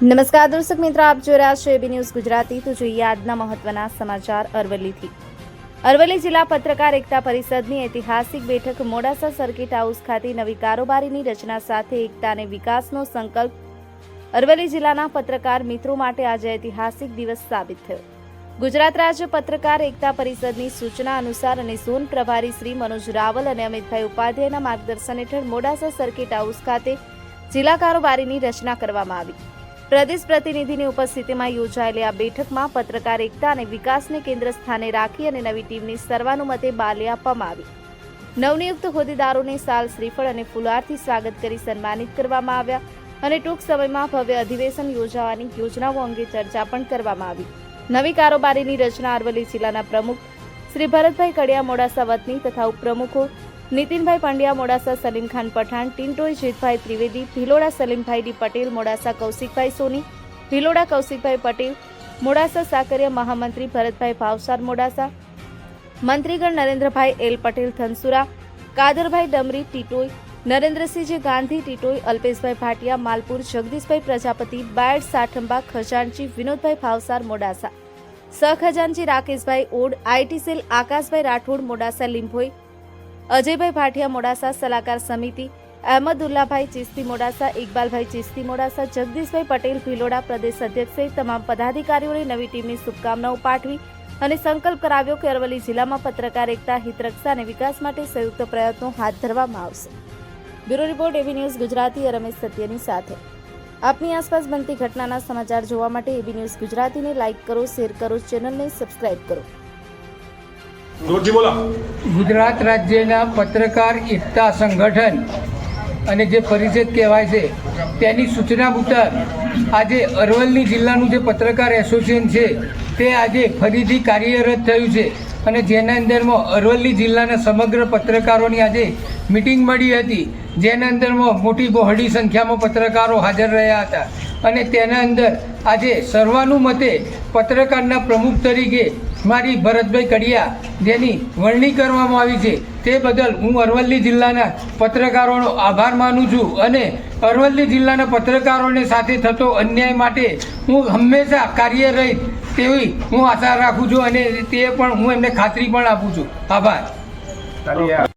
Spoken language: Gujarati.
નમસ્કાર, દર્શક મિત્રો, આપ જોઈ રહ્યા છો એબી ન્યૂઝ ગુજરાતી. તો જોઈએ આજના મહત્વના સમાચાર અરવલ્લીથી. અરવલ્લી જિલ્લા પત્રકાર એકતા પરિષદની ઐતિહાસિક બેઠક મોડાસા સર્કિટ હાઉસ ખાતે નવી કારોબારીની રચના સાથે એકતા અને વિકાસનો સંકલ્પ અરવલ્લી જિલ્લાના પત્રકાર મિત્રો માટે આજે ઐતિહાસિક દિવસ સાબિત થયો. ગુજરાત રાજ્ય પત્રકાર એકતા પરિષદની સૂચના અનુસાર અને ઝોન પ્રભારી શ્રી મનોજ રાવલ અને અમિતભાઈ ઉપાધ્યાયના માર્ગદર્શન હેઠળ મોડાસા સર્કિટ હાઉસ ખાતે જિલ્લા કારોબારીની રચના કરવામાં આવી. પ્રદેશ પ્રતિનિધિની ઉપસ્થિતિમાં યોજાયેલી આ બેઠકમાં પત્રકાર એકતા અને વિકાસને કેન્દ્ર સ્થાને રાખી અને નવી ટીમની સર્વાનુમતે બાલે આપવામાં આવી. નવનિયુક્ત હોદ્દેદારોને સાલ શ્રીફળ અને ફુલારથી સ્વાગત કરી સન્માનિત કરવામાં આવ્યા અને ટૂંક સમયમાં ભવ્ય અધિવેશન યોજાવાની યોજનાઓ અંગે ચર્ચા પણ કરવામાં આવી. નવી કારોબારીની રચના અરવલ્લી જિલ્લાના પ્રમુખ શ્રી ભરતભાઈ કડિયા મોડાસા વતની તથા ઉપપ્રમુખો નીતિનભાઈ પંડ્યા, મોડાસા સલીમખાન પઠાણ, ટિન્ટોઈ જીતભાઈ ત્રિવેદી, ભિલોડા સલીમભાઈ ડી પટેલ, મોડાસા કૌશિકભાઈ સોની, ભિલોડા કૌશિકભાઈ પટેલ, મોડાસા સાકરિયા મહામંત્રી ભરતભાઈ ભાવસાર મોડાસા, મંત્રીગણ નરેન્દ્રભાઈ એલ પટેલ ધનસુરા, કાદરભાઈ ડમરી ટીટોઈ, નરેન્દ્રસિંહજી ગાંધી ટીટોઈ, અલ્પેશભાઈ ભાટિયા, માલપુર જગદીશભાઈ પ્રજાપતિ, બાયડ સાઠંબા ખજાનજી વિનોદભાઈ ભાવસાર મોડાસા સહખજાનજી રાકેશભાઈ ઓડ, આઈટી સેલ આકાશભાઈ રાઠોડ મોડાસા લીંભોઈ અજયભાઈ ભાટિયા મોડાસા સલાહકાર સમિતિ, અહેમદુલ્લાભાઈ ચિસ્તી મોડાસા, ઇકબાલભાઈ ચિસ્તી મોડાસા, જગદીશભાઈ પટેલ ભિલોડા પ્રદેશ અધ્યક્ષ તમામ પદાધિકારીઓને નવી ટીમની શુભકામનાઓ પાઠવી અને સંકલ્પ કરાવ્યો કે અરવલ્લી જિલ્લામાં પત્રકાર એકતા હિતરક્ષા અને વિકાસ માટે સંયુક્ત પ્રયત્નો હાથ ધરવામાં આવશે. Bureau report, AB news Gujarati Ramesh સત્યની સાથે. આપની આસપાસ બનતી ઘટનાના સમાચાર જોવા માટે એબી ન્યૂઝ ગુજરાતીને લાઇક કરો, શેર કરો, ચેનલને સબસ્ક્રાઇબ કરો. ગુજરાત રાજ્યના પત્રકાર એકતા સંગઠન અને જે પરિષદ કહેવાય છે, તેની સૂચના મુજબ આજે અરવલ્લી જિલ્લાનું જે પત્રકાર એસોસિએશન છે, તે આજે ફરીથી કાર્યરત થયું છે અને જેના અંદરમાં અરવલ્લી જિલ્લાના સમગ્ર પત્રકારોની આજે મિટિંગ મળી હતી. જેના અંદરમાં મોટી બહોળી સંખ્યામાં પત્રકારો હાજર રહ્યા હતા. અને તેના અંદર આજે સર્વાનુમતે પત્રકારના પ્રમુખ તરીકે મારી ભરતભાઈ કડિયા જેની વરણી કરવામાં આવી છે. તે બદલ હું અરવલ્લી જિલ્લાના પત્રકારોનો આભાર માનું છું અને અરવલ્લી જિલ્લાના પત્રકારોને સાથે થતો અન્યાય માટે હું હંમેશા કાર્યરહિત તેવી હું આશા રાખું છું અને તે પણ હું એમને ખાતરી પણ આપું છું. આભાર.